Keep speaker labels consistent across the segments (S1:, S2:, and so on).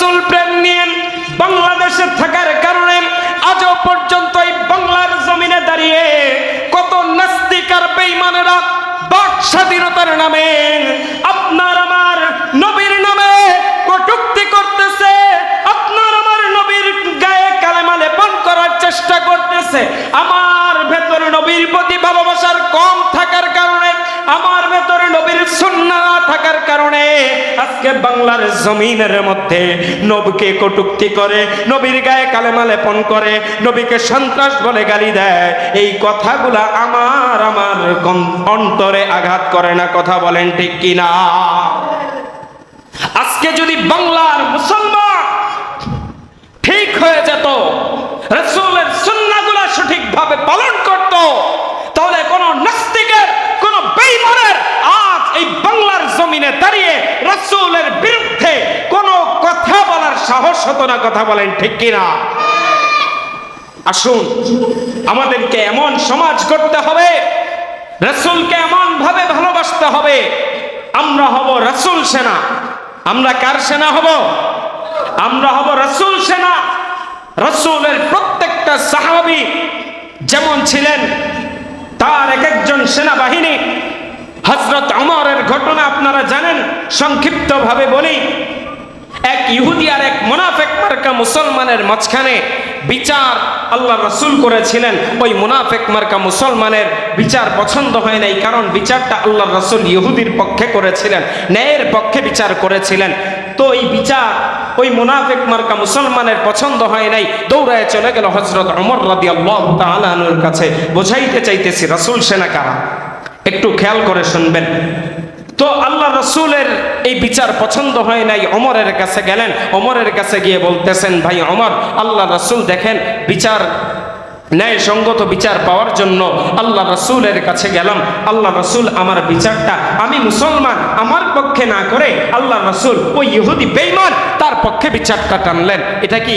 S1: রসুল প্রেম নিয়ে বাংলাদেশে থাকার কারণে আজও পর্যন্ত এই বাংলার জমিনে দাঁড়িয়ে কত নাস্তিক আর বেঈমানেরা বাক স্বাধীনতার নামে আপনার আমার নবীর নামে কটুক্তি করতেছে, আপনার আমার নবীর গায়ে কালেমা লেপন করার চেষ্টা করতেছে। আমার ভেতরে নবীর প্রতি ভালোবাসার কম থাকার কারণে থাকার কারণে আজকে বাংলার জমিনের মধ্যে নবীকে কটুক্তি করে, নবীর গায়ে কালেমা লেপন করে, নবীকে সন্ত্রাস বলে গালি দেয়। এই কথাগুলা আমার আমার অন্তরে আঘাত করে না, কথা বলেন ঠিক কিনা? আজকে যদি বাংলার মুসলমান ঠিক হয়ে যেত রসুলের সুন্নাগুলা সঠিকভাবে পালন করত তাহলে কোন নাস্তিকের কোন বেইমানের আজ এই বাংলার জমিনে দাঁড়িয়ে রসুলের বিরুদ্ধে কোন কথা বলার সাহস কথা বলেন, ঠিক কিনা? আসুন, আমাদেরকে এমন সমাজ করতে হবে, রসুলকে এমন ভাবে ভালোবাসতে হবে, আমরা হব রসুল সেনা। আমরা কার সেনা হব? আমরা হব রসুল সেনা। রসুলের প্রত্যেকটা সাহাবি যেমন ছিলেন, তার এক একজন সেনাবাহিনী। হজরত অমরের ঘটনা আপনারা জানেন, সংক্ষিপ্তভাবে বলি। এক ইহুদি আর এক মোনাফেক মার্কা মুসলমানের মাঝখানে বিচার আল্লাহ রসুল করেছিলেন। ওই মুনাফেক মার্কা মুসলমানের বিচার পছন্দ হয় নাই, কারণ বিচারটা আল্লাহ রসুল ইহুদির পক্ষে করেছিলেন, ন্যায়ের পক্ষে বিচার করেছিলেন। তো এই বিচার ওই মুনাফেক মার্কা মুসলমানের পছন্দ হয় নাই, দৌড়ায় চলে গেল হজরত অমর রাদি আল্লাহ তালানুর কাছে। বোঝাইতে চাইতেছি রসুল সেনা কারা? একটু খেয়াল করে শুনবেন। তো আল্লাহ রসুলের এই বিচার পছন্দ হয় নাই। অমরের কাছে গেলেন অমরের কাছে গিয়ে বলতেছেন, ভাই অমর আল্লাহ রসুল দেখেন, বিচার ন্যায় সঙ্গত বিচার পাওয়ার জন্য আল্লাহ রসুলের কাছে গেলাম। আল্লাহ রসুল আমার বিচারটা আমি মুসলমান, আমার পক্ষে না করে আল্লাহ রসুল ওই ইহুদি বেইমান তার পক্ষে বিচারটা টানলেন। এটা কি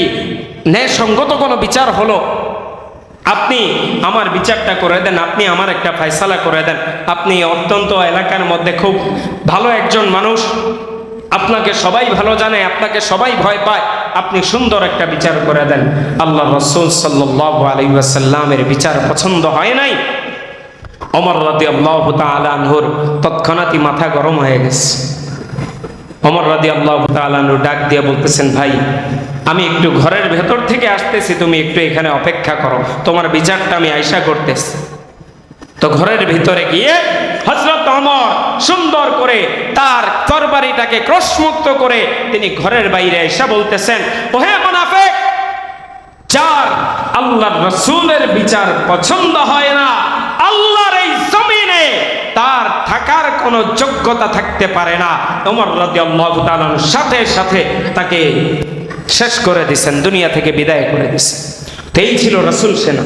S1: ন্যায় সঙ্গত কোনো বিচার হলো? আপনি আমার বিচারটা করে দেন, আপনি আমার একটা ফয়সালা করে দেন। আপনি অত্যন্ত এলাকার মধ্যে খুব ভালো একজন মানুষ। আপনাকে সবাই ভালো জানে, আপনাকে সবাই ভয় পায়। আপনি সুন্দর একটা বিচার করে দেন। আল্লাহ রসুল সাল্লাহ আলাইসাল্লামের বিচার পছন্দ হয় নাই? অমর রাদি আল্লাহ তালানহুর তৎক্ষণাৎই মাথা গরম হয়ে গেছে। অমর রাদি আল্লাহ তালানহু ডাক দিয়ে বলতেছেন, ভাই, আমি একটু ঘরের ভেতর থেকে আসতেছি, তুমি একটু এখানে অপেক্ষা করো। তোমার বিচারটা আমি আয়সা করতেছি। তো ঘরের ভিতরে গিয়ে হজরত অমর সুন্দর করে তার তরবারিটাকে ক্রসমুক্ত করে তিনি ঘরের বাইরে এসে বলতেছেন, ওহে মোনাফেক, যার আল্লাহর রসুলের বিচার পছন্দ হয় না, আল্লাহর এই জমিনে তার থাকার কোনো যোগ্যতা থাকতে পারে না। ওমর রাদিয়াল্লাহু তাআলার সাথে সাথে তাকে শেষ করে দিছেন, দুনিয়া থেকে বিদায় করে দিছেন। তো এই ছিল রসুল সেনা।